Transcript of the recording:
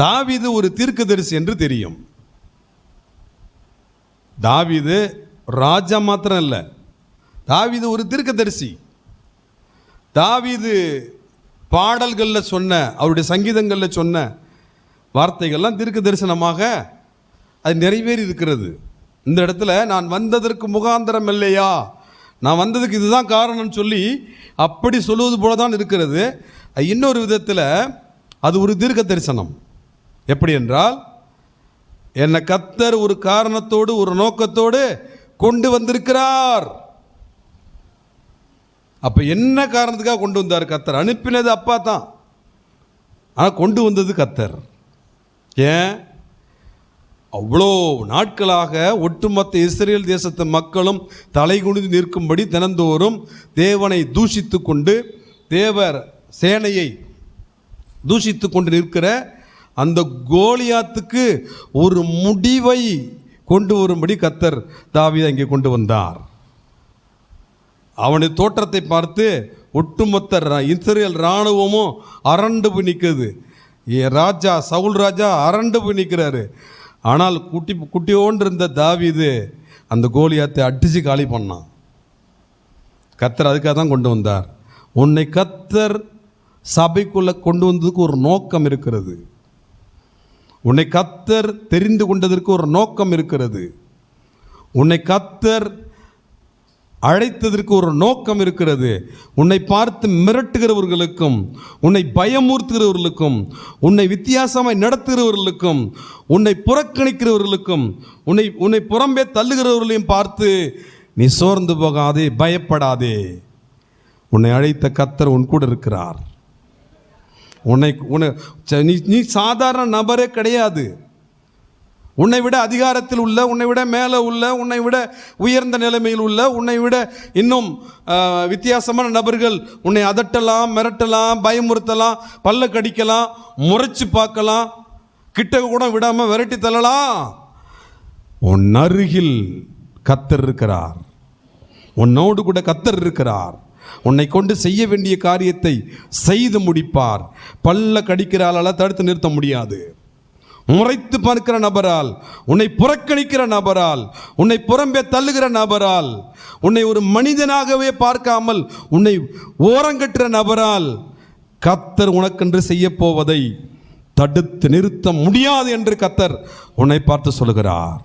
தாவிது ஒரு தீர்க்கதரிசி என்று தெரியும். தாவிது ராஜா மாத்திரம் இல்லை தாவிது ஒரு தீர்க்கதரிசி. தாவிது பாடல்களில் சொன்ன அவருடைய சங்கீதங்களில் சொன்ன வார்த்தைகள்லாம் தீர்க்க தரிசனமாக அது நிறைவேறி இருக்கிறது இந்த இடத்துல நான் வந்ததற்கு முகாந்திரம் இல்லையா? நான் வந்ததுக்கு இதுதான் காரணம்னு சொல்லி அப்படி சொல்லுவது போல தான் இருக்கிறது. இன்னொரு விதத்தில் அது ஒரு தீர்க்க தரிசனம் எப்படி என்றால் என்னை கத்தர் ஒரு காரணத்தோடு ஒரு நோக்கத்தோடு கொண்டு வந்திருக்கிறார். அப்போ என்ன காரணத்துக்காக கொண்டு வந்தார் கத்தர் அனுப்பினது அப்பா தான். ஆனால் கொண்டு வந்தது கத்தர் ஏன்? அவ்வளோ நாட்களாக ஒட்டுமொத்த இஸ்ரேல் தேசத்து மக்களும் தலைகுனிந்து நிற்கும்படி தினந்தோறும் தேவனை தூஷித்து கொண்டு தேவர் சேனையை தூஷித்து கொண்டு நிற்கிற அந்த கோலியாத்துக்கு ஒரு முடிவை கொண்டு வரும்படி கத்தர் தாவீதை அங்கே கொண்டு வந்தார். அவனுடைய தோற்றத்தை பார்த்து ஒட்டுமொத்த இஸ்ரேல் இராணுவமும் அரண்டு போய் நிற்குது ராஜா சவுல் ராஜா அரண்டு போய் நிற்கிறாரு ஆனால் குட்டி குட்டியோண்டு இருந்த தாவிது அந்த கோலியாத்தை அடித்து காலி பண்ணான். கத்தர் அதுக்காக தான் கொண்டு வந்தார். உன்னை கத்தர் சபைக்குள்ளே கொண்டு வந்ததுக்கு ஒரு நோக்கம் இருக்கிறது. உன்னை கத்தர் தெரிந்து கொண்டதற்கு ஒரு நோக்கம் இருக்கிறது. உன்னை கத்தர் அழைத்ததற்கு ஒரு நோக்கம் இருக்கிறது. உன்னை பார்த்து மிரட்டுகிறவர்களுக்கும் உன்னை பயமூர்த்துகிறவர்களுக்கும் உன்னை வித்தியாசமாய் நடத்துகிறவர்களுக்கும் உன்னை புறக்கணிக்கிறவர்களுக்கும் உன்னை உன்னை புறம்பே தள்ளுகிறவர்களையும் பார்த்து நீ சோர்ந்து போகாதே பயப்படாதே. உன்னை அழைத்த கத்தர் உன் கூட இருக்கிறார். உன்னை உன்னை நீ நீ சாதாரண நபரே கிடையாது. உன்னை விட அதிகாரத்தில் உள்ள உன்னை விட மேலே உள்ள உன்னை விட உயர்ந்த நிலைமையில் உள்ள உன்னை விட இன்னும் வித்தியாசமான நபர்கள் உன்னை அதட்டலாம் மிரட்டலாம் பயமுறுத்தலாம் பல்ல கடிக்கலாம் முறைச்சு பார்க்கலாம் கிட்ட கூட விடாமல் விரட்டி தள்ளலாம். உன் அருகில் கத்தர் இருக்கிறார். உன்னோடு கூட கத்தர் இருக்கிறார். உன்னை கொண்டு செய்ய வேண்டிய காரியத்தை செய்து முடிப்பார். பல்ல கடிக்கிறாளால் தடுத்து நிறுத்த முடியாது. முறைத்து பார்க்கிற நபரால் உன்னை புறக்கணிக்கிற நபரால் உன்னை புறம்பே தள்ளுகிற நபரால் உன்னை ஒரு மனிதனாகவே பார்க்காமல் உன்னை ஓரங்கட்டுற நபரால் கத்தர் உனக்கென்று செய்ய போவதை தடுத்து நிறுத்த முடியாது என்று கத்தர் உன்னை பார்த்து சொல்கிறார்